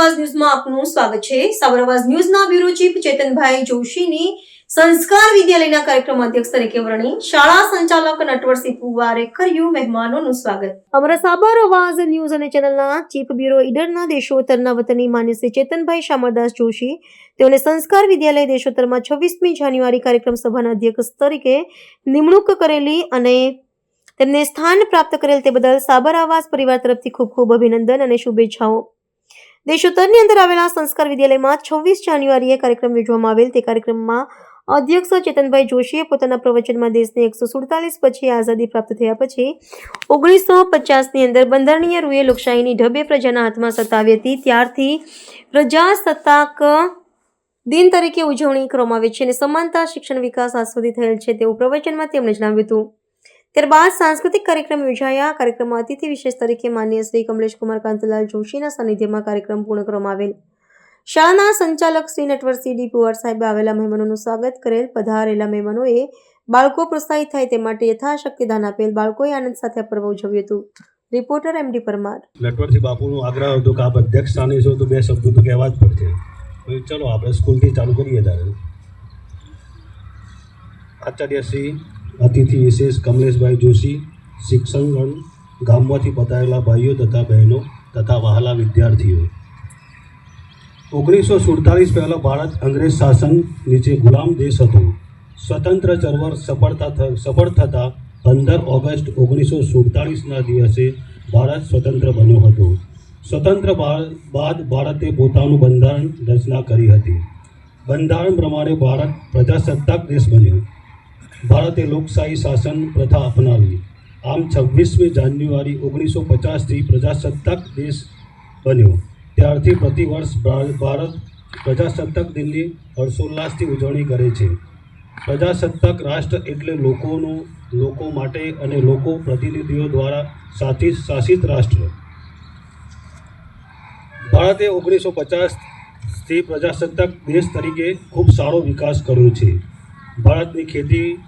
અવાજ ન્યૂઝમાં આપનું સ્વાગત છે. સાબર ન્યૂઝના બ્યુરો ચીફ ચેતનભાઈ જોશીની સંસ્કાર વિદ્યાલયના કાર્યક્રમ અધ્યક્ષ તરીકે વરણી શાળા સંચાલક નટવરસિંહ પુવારે કર્યું મહેમાનોનું સ્વાગત. અમારા સાબર અવાજ ન્યૂઝ અને ચેનલના ચીફ બ્યુરો ઈડરના દેશોત્તરના વતની માન્ય ચેતનભાઈ શામળદાસ જોશી, તેઓને સંસ્કાર વિદ્યાલય દેશોત્તરમાં છવ્વીસમી જાન્યુઆરી કાર્યક્રમ સભાના અધ્યક્ષ તરીકે નિમણૂક કરેલી અને તેમને સ્થાન પ્રાપ્ત કરેલ તે બદલ સાબર આવાસ પરિવાર તરફથી ખૂબ ખૂબ અભિનંદન અને શુભેચ્છાઓ દેશોત્તરની અંદર આવેલા સંસ્કાર વિદ્યાલયમાં છવ્વીસ જાન્યુઆરીએ કાર્યક્રમ યોજવામાં આવેલ. તે કાર્યક્રમમાં અધ્યક્ષ ચેતનભાઈ જોશીએ પોતાના પ્રવચનમાં દેશને એકસો સુડતાલીસ પછી આઝાદી પ્રાપ્ત થયા પછી ઓગણીસો પચાસની અંદર બંધારણીય રૂએ લોકશાહીની ઢબે પ્રજાના હાથમાં સત્તા આવી હતી. ત્યારથી પ્રજાસત્તાક દિન તરીકે ઉજવણી કરવામાં આવે છે અને સમાનતા શિક્ષણ વિકાસ આસ્વાદી થયેલ છે તેવું પ્રવચનમાં તેમણે જણાવ્યું હતું. ત્યારબાદ સાંસ્કૃતિક કાર્યક્રમ યોજાયા. કાર્યક્રમમાં અતિથિ વિશેષ તરીકે માન્ય શ્રી કમલેશ કુમાર કાંતલાલ જોશીના સાનિધ્યમાં કાર્યક્રમ પૂર્ણ કરવામાં આવેલ. શાળાના સંચાલક શ્રી નટવરસિંહ ડી પુવાર સાહેબે આવેલા મહેમાનોનું સ્વાગત કરેલ. પધારેલા મહેમાનોએ બાળકો પ્રોત્સાહિત થાય તે માટે યથાશક્તિ દાન આપેલ. બાળકોએ આનંદ સાથે આ પર્વ ઉજવ્યું હતું. Reporter MD Parmar. નટવરસિંહ બાપુનો આગ્રહ હતો કે આપ અધ્યક્ષ સ્થાને છો તો બે શબ્દો તો કહેવા જ પડશે. ચલો, આપણે સ્કૂલથી ચાલુ કરીએ ત્યારે. આચાર્ય શ્રી અતિથિ વિશેષ કમલેશભાઈ જોશી શિક્ષણગણ ગામમાંથી પધારેલા ભાઈઓ તથા બહેનો તથા વહાલા વિદ્યાર્થીઓ. ઓગણીસો સુડતાલીસ પહેલાં ભારત અંગ્રેજ શાસન નીચે ગુલામ દેશ હતો. સ્વતંત્ર ચળવળ સફળતા સફળ થતાં પંદર ઓગસ્ટ ઓગણીસો સુડતાલીસના દિવસે ભારત સ્વતંત્ર બન્યો હતો. સ્વતંત્ર બાદ ભારતે પોતાનું બંધારણ રચના કરી હતી. બંધારણ પ્રમાણે ભારત પ્રજાસત્તાક દેશ બન્યો. ભારતે લોકશાહી શાસન પ્રથા અપનાવી. આમ છવ્વીસમી જાન્યુઆરી ઓગણીસો પચાસથી પ્રજાસત્તાક દેશ બન્યો. ત્યારથી પ્રતિવર્ષ ભારત પ્રજાસત્તાક દિનની હર્ષોલ્લાસથી ઉજવણી કરે છે. પ્રજાસત્તાક રાષ્ટ્ર એટલે લોકોનું, લોકો માટે અને લોકો પ્રતિનિધિઓ દ્વારા સાથી, શાસિત રાષ્ટ્ર. ભારતે ઓગણીસો પચાસથી પ્રજાસત્તાક દેશ તરીકે ખૂબ સારો વિકાસ કર્યો છે. ભારતની ખેતી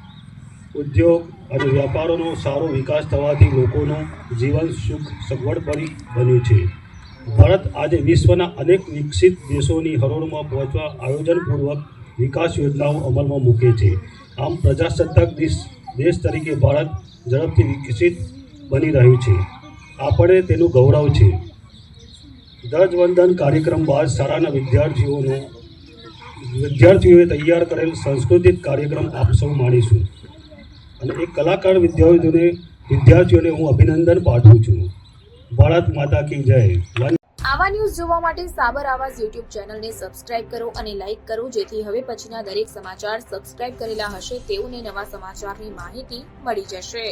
ઉદ્યોગ અને વ્યાપારોનો સારો વિકાસ થવાથી લોકોનું જીવન સુખ સગવડભરી બન્યું છે. ભારત આજે વિશ્વના અનેક વિકસિત દેશોની હરોળમાં પહોંચવા આયોજનપૂર્વક વિકાસ યોજનાઓ અમલમાં મૂકે છે. આમ પ્રજાસત્તાક દેશ દેશ તરીકે ભારત ઝડપથી વિકસિત બની રહ્યું છે. આપણે તેનું ગૌરવ છે. ધ્વજવંદન કાર્યક્રમ બાદ શાળાના વિદ્યાર્થીઓનો, વિદ્યાર્થીઓએ તૈયાર કરેલ સાંસ્કૃતિક કાર્યક્રમ આપ સૌ માણીશું. અને એ કલાકાર વિદ્યાર્થીઓને વિદ્યાર્થીઓને હું અભિનંદન પાઠવું છું. ભારત માતા કી જય. આવા ન્યૂઝ જોવા માટે સાબર આવાજ યુટ્યુબ ચેનલને સબસ્ક્રાઇબ કરો અને લાઇક કરો, જેથી હવે પછીના દરેક સમાચાર સબસ્ક્રાઇબ કરેલા હશે તેઓને નવા સમાચારની માહિતી મળી જશે.